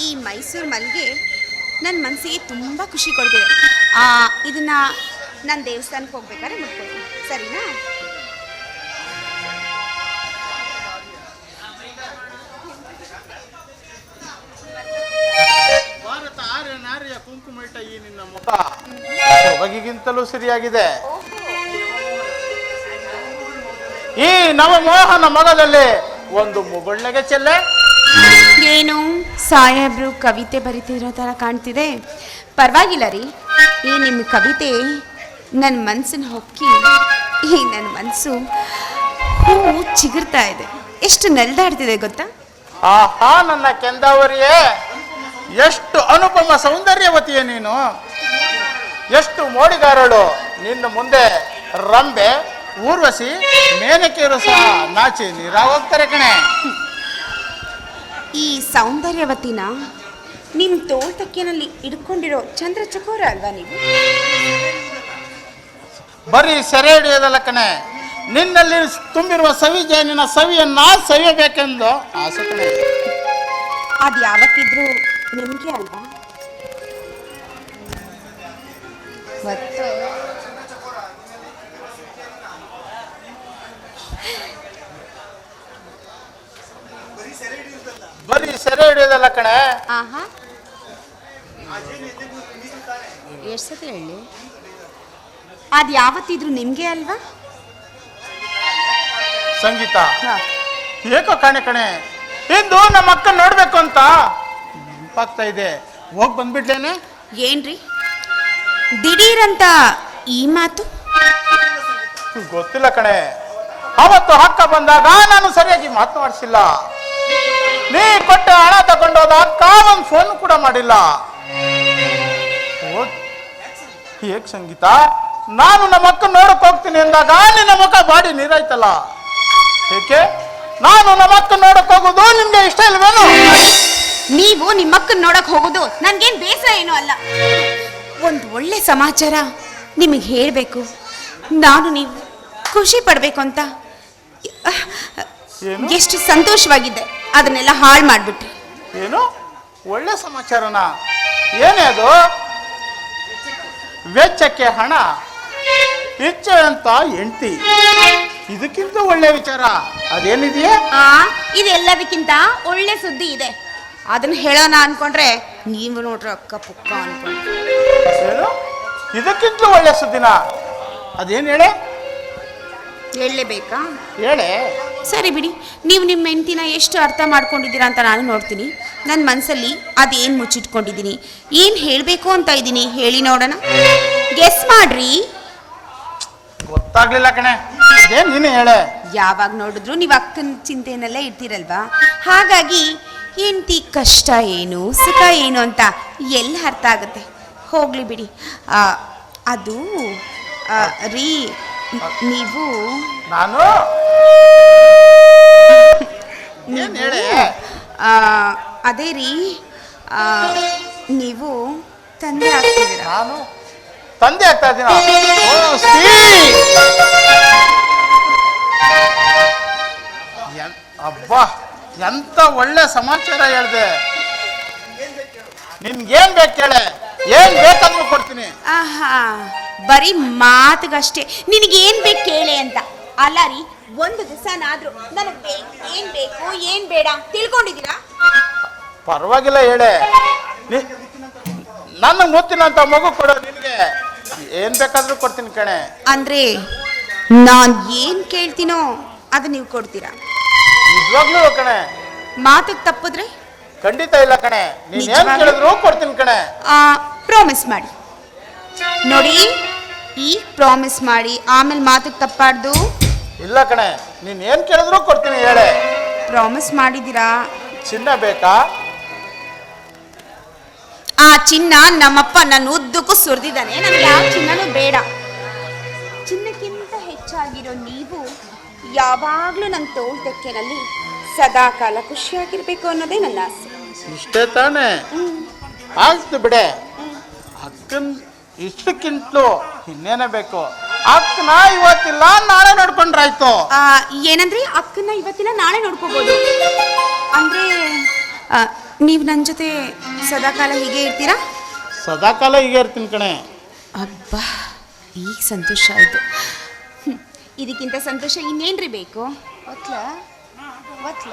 ಈ ಮೈಸೂರು ಮಲ್ಲಿಗೆ ನನ್ನ ಮನಸ್ಸಿಗೆ ತುಂಬ ಖುಷಿ ಕೊಡ್ತಿದೆ. ಆ, ಇದನ್ನ ನಾನು ದೇವಸ್ಥಾನಕ್ಕೆ ಹೋಗ್ಬೇಕಾದ್ರೆ ಮುಟ್ಕೊಳ್ತೀನಿ ಸರಿನಾ? ಈ ನಿನ್ನ ಮುಖ. ಸೊಬಗಿಗಿಂತಲೂ ಸರಿಯಾಗಿದೆ. ಈ ನವಮೋಹನ ಮಗದಲ್ಲಿ ಒಂದು ಮುಗುಳ್ನಗೆ ಚೆಲ್ಲೆ. ಏನು? ಸಾಹೇಬ್ರು ಕವಿತೆ ಬರಿತಿರೋ ಥರ ಕಾಣ್ತಿದೆ. ಪರವಾಗಿಲ್ಲ ರೀ. ಈ ನಿಮ್ಮ ಕವಿತೆ ನನ್ನ ಮನಸ್ಸನ್ನ ಹೊಕ್ಕಿ, ಈ ನನ್ನ ಮನಸ್ಸು ಹೂವು ಚಿಗುರ್ತಾ ಇದೆ. ಎಷ್ಟು ನೆಲ್ದಾಡ್ತಿದೆ ಗೊತ್ತಾ? ಆಹಾ, ನನ್ನ ಕೆಂದವರಿಯೇ! ಎಷ್ಟು ಅನುಪಮ ಸೌಂದರ್ಯವತಿಯೇ ನೀನು! ಎಷ್ಟು ಮೋಡಿಗಾರಳು! ನಿನ್ನ ಮುಂದೆ ರಂಬೆ ಊರ್ವಸಿ ಮೇನಕೆಯರು ಸಹ ನಾಚಿ, ನೀರಾಗೋಗ್ತಾರೆ ಕಣೆ! ಈ ಸೌಂದರ್ಯವತಿನ ನಿಮ್ಮ ತೋಟಕ್ಕೆನಲ್ಲಿ ಇಡ್ಕೊಂಡಿರೋ ಇಟ್ಕೊಂಡಿರೋ ಚಂದ್ರ ಚಕೋರ ಅಲ್ವಾ ನೀವು? ಬರೀ ಸೆರೆ ಹಿಡಿಯೋದಲ್ಲ ಕಣೆ. ನಿನ್ನಲ್ಲಿ ತುಂಬಿರುವ ಸವಿ ಜೇನಿನ ಸವಿಯನ್ನ ಸವಿಯಬೇಕೆಂದು ಆಸೆ ಕಣೆ. ಅದು ಯಾವತ್ತಿದ್ರೂ ನಿಮಗೆ ಅಲ್ವಾ? ಮತ್ತೆ ಬರೀ ಸೆರೆ ಹಿಡಿಯೋದಲ್ಲ ಕಣೆ? ಆಹಾ. ಎಷ್ಟು ಸತಿ ಹೇಳಿ? ಅದು ಯಾವತ್ತಿದ್ರು ನಿಮಗೆ ಅಲ್ವಾ? ಸಂಗೀತ. ಹಾ. ಏಕೋ ಕಣೆ ಕಣೆ. ಇಂದು ನಮ್ಮ ಅಕ್ಕ ನೋಡ್ಬೇಕು ಅಂತ ನೆನಪಾಗ್ತಾ ಇದೆ. ಹೋಗ್ ಬಂದ್ಬಿಡ್ಲೇನೆ. ಏನ್ರಿ? ದಿಢೀರಂತ ಈ ಮಾತು? ಗೊತ್ತಿಲ್ಲ ಕಣೆ. ಅವತ್ತು ಹಕ್ಕ ಬಂದಾಗ ನಾನು ಸರಿಯಾಗಿ ಮಾತನಾಡಿಸಿಲ್ಲ ನೀ ಕೊಟ್ಟು ಹಣ ತಗೊಂಡೋದ ಕಾಲೊಂದು ಫೋನ್ ಕೂಡ ಮಾಡಿಲ್ಲ. ಹೋಗ್- ಸಂಗೀತ? ನಾನು ನಮ್ಮ ಅಕ್ಕ ನೋಡಕ್ ಹೋಗ್ತೀನಿ ಅಂದಾಗ ನಿನ್ನ ಮಕ್ಕ ಬಾಡಿ ನೀರಾಯ್ತಲ್ಲ. ಏಕೆ? ನಾನು ನಮ್ಮ ಅಕ್ಕ ನೋಡಕ್ ಹೋಗೋದು ನಿಮ್ಗೆ ಇಷ್ಟ ಇಲ್ವೇನು? ನೀವು ನಿಮ್ಮಕ್ಕನ್ ನೋಡಕ್ ಹೋಗೋದು ನನ್ಗೇನ್ ಬೇಸರ ಏನು ಅಲ್ಲ. ಒಂದು ಒಳ್ಳೆ ಸಮಾಚಾರ ನಿಮಗೆ ಹೇಳಬೇಕು. ನಾನು ನೀವು ಖುಷಿ ಪಡ್ಬೇಕು ಅಂತ? ಎಷ್ಟು ಸಂತೋಷವಾಗಿದ್ದೆ. ಅದನ್ನೆಲ್ಲ ಹಾಳು ಮಾಡಿಬಿಟ್ರಿ. ಏನು? ಒಳ್ಳೆ ಸಮಾಚಾರನ? ಏನೇ ಅದು? ವೆಚ್ಚಕ್ಕೆ ಹಣ ಹೆಚ್ಚ ಅಂತ ಎಂಟಿ ಇದಕ್ಕಿಂತ ಒಳ್ಳೆ ವಿಚಾರ. ಅದೇನಿದೆಯೇ? ಆ ಇದೆಲ್ಲದಕ್ಕಿಂತ ಒಳ್ಳೆ ಸುದ್ದಿ ಇದೆ. ಅದನ್ನ ಹೇಳೋಣ ಅನ್ಕೊಂಡ್ರೆ ನೀವು ನೋಡ್ರಿ ಅಕ್ಕ ಪುಕ್ಕ ಅನ್ಕೊಂಡ್ರೆ. ಏನು? ಇದಕ್ಕಿಂತ ಒಳ್ಳೆ ಸುದ್ದಿನ? ಅದೇನು ಹೇಳೆ? ಹೇಳಲೇಬೇಕಾ? ಹೇಳೆ. ಸರಿ ಬಿಡಿ ನೀವು ನಿಮ್ಮ ಹೆಂಡತಿನ ಎಷ್ಟು ಅರ್ಥ ಮಾಡ್ಕೊಂಡಿದ್ದೀರಾ ಅಂತ ನಾನು ನೋಡ್ತೀನಿ. ನನ್ನ ಮನಸ್ಸಲ್ಲಿ ಅದೇನು ಮುಚ್ಚಿಟ್ಕೊಂಡಿದ್ದೀನಿ? ಏನು ಹೇಳಬೇಕು ಅಂತ ಇದ್ದೀನಿ ಹೇಳಿ ನೋಡೋಣ. ಗೆಸ್ ಮಾಡ್ರಿ. ಗೊತ್ತಾಗ್ಲಿಲ್ಲ ಕಣೆ. ನೀನು ಹೇಳೆ? ಯಾವಾಗ ನೋಡಿದ್ರು ನೀವು ಅಕ್ಕನ ಚಿಂತೆಯನ್ನೆಲ್ಲ ಇರ್ತೀರಲ್ವಾ? ಹಾಗಾಗಿ ಹೆಂಡತಿ ಕಷ್ಟ ಏನು ಸುಖ ಏನು ಅಂತ ಎಲ್ಲಿ ಅರ್ಥ ಆಗುತ್ತೆ? ಹೋಗ್ಲಿ ಬಿಡಿ. ಆ, ಅದು ರೀ ನೀವು ನಾನು? ಅದೇ ರೀ ನೀವು ತಂದೆ ಆಗ್ತಿದ್ದೀರಾ? ನಾನು ತಂದೆ ಆಗ್ತಾ ಇದ್ದೀನಿ? ಅಬ್ಬಾ ಎಂತ ಒಳ್ಳೆ ಸಮಾಚಾರ ಹೇಳ್ದೆ. ನಿನ್ಗೇನ್ ಬೇಕು ಕೇಳೆ? ಏನ್ ಬೇಕಾದ್ರೂ ಕೊಡ್ತೀನಿ. ಆಹಾ ಬರೀ ಮಾತುಗಷ್ಟೇ. ನಿನಗೇನ್ ಬೇಕು ಕೇಳೆ ಅಂತ. ಅಲ್ಲ ರೀ ಒಂದು ದಿವಸನಾದ್ರೂ ನನಗೆ ಬೇಕು ಏನ್ ಬೇಕು ಏನ್ ಬೇಡ ತಿಳ್ಕೊಂಡಿದ್ದೀರಾ? ಪರವಾಗಿಲ್ಲ ಹೇಳೆ. ನನ್ನ ಮುತ್ತಿನಂತ ಮಗು ಕೊಡೋ ನಿನಗೆ. ಏನ್ ಬೇಕಾದ್ರೂ ಕೊಡ್ತೀನಿ ಕಣೆ. ಅಂದ್ರೆ ನಾನ್ ಏನ್ ಕೇಳ್ತೀನೋ ಅದು ನೀವು ಕೊಡ್ತೀರಾ? ನಿಜವಾಗ್ಲೂ ಕಣೆ. ಮಾತಿಗೆ ತಪ್ಪಿದ್ರೆ? ಖಂಡಿತ ಇಲ್ಲ ಕಣೆ. ನೀನ್ ಏನ್ ನಿಜವಾಗ್ಲೂ? ಕೇಳಿದ್ರು ಕೊಡ್ತೀನಿ ಕಣೆ. ಪ್ರಾಮಿಸ್ ಮಾಡಿ. ನೋಡಿ ಈ ಪ್ರಾಮಿಸ್ ಮಾಡಿ ಆಮೇಲೆ ಮಾತಿಗೆ ತಪ್ಪಾಡ್ದು. ಇಲ್ಲ ಕಣೆ ನೀನ್ ಏನ್ ಕೇಳಿದ್ರು ಕೊಡ್ತೀನಿ ಹೇಳೆ. ಪ್ರಾಮಿಸ್ ಮಾಡಿದ್ದೀರಾ? ಚಿನ್ನ ಬೇಕಾ? ಆ ಚಿನ್ನ ನಮ್ಮಪ್ಪ ನನ್ನ ಉದ್ದಕ್ಕೂ ಸುರಿದಿದ್ದಾನೆ. ನನಗೆ ಯಾವ ಚಿನ್ನನೂ ಬೇಡ. ಚಿನ್ನಕ್ಕಿಂತ ಹೆಚ್ಚಾಗಿರೋ ನೀವು ಯಾವಾಗಲೂ ನನ್ನ ತೋಳ್ ತೆಕ್ಕೆನಲ್ಲಿ ಸದಾ ಕಾಲ ಖುಷಿಯಾಗಿರ್ಬೇಕು ಅನ್ನೋದೇ ನನ್ನ ಆಸೆ. ಇಷ್ಟೇ ತಾನೇ. ಆಯ್ತು ಬಿಡೆ. ಅಕ್ಕನ್ ಇಷ್ಟಕ್ಕಿಂತಲೂ ಇನ್ನೇನೇ ಬೇಕು. ಅಕ್ಕನ ಇವತ್ತಿಲ್ಲ ನಾಳೆ ನೋಡ್ಕೊಂಡ್ರಾಯ್ತು. ಆ, ಏನಂದ್ರಿ ಅಕ್ಕನ ಇವತ್ತಿಲ್ಲ ನಾಳೆ ನೋಡ್ಕೋಬಹುದು ಅಂದ್ರೆ ಆ, ನೀವು ನನ್ನ ಜೊತೆ ಸದಾಕಾಲ ಹೀಗೆ ಇರ್ತೀರಾ? ಸದಾಕಾಲ ಹೀಗೆ ಇರ್ತೀನಿ ಕಣೆ. ಅಬ್ಬಾ ಈಗ ಸಂತೋಷ ಆಯ್ತು. ಇದಕ್ಕಿಂತ ಸಂತೋಷ ಇನ್ನೇನ್ರಿ ಬೇಕು? ಒತ್ಲ. ಒತ್ಲ.